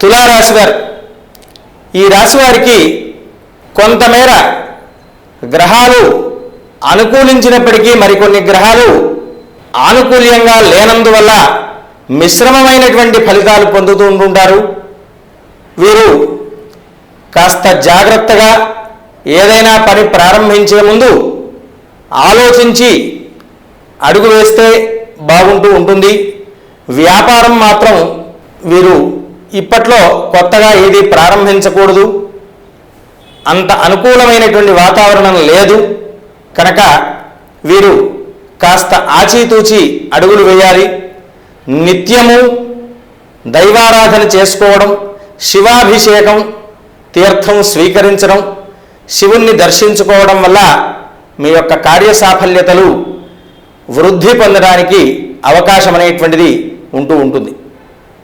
తులారాశి వారు ఈ రాశి వారికి కొంతమేర గ్రహాలు అనుకూలించినప్పటికీ మరికొన్ని గ్రహాలు ఆనుకూల్యంగా లేనందువల్ల మిశ్రమమైనటువంటి ఫలితాలు పొందుతూ ఉంటుంటారు వీరు కాస్త జాగ్రత్తగా ఏదైనా పని ప్రారంభించే ముందు ఆలోచించి అడుగు వేస్తే బాగుంటూ ఉంటుంది. వ్యాపారం మాత్రం వీరు ఇప్పట్లో కొత్తగా ఏది ప్రారంభించకూడదు. అంత అనుకూలమైనటువంటి వాతావరణం లేదు. కనుక వీరు కాస్త ఆచితూచి అడుగులు వేయాలి. నిత్యము దైవారాధన చేసుకోవడం శివాభిషేకం తీర్థం స్వీకరించడం శివుణ్ణి దర్శించుకోవడం వల్ల మీ యొక్క కార్యసాఫల్యతలు వృద్ధి పొందడానికి అవకాశం అనేటువంటిది ఉంటూ ఉంటుంది.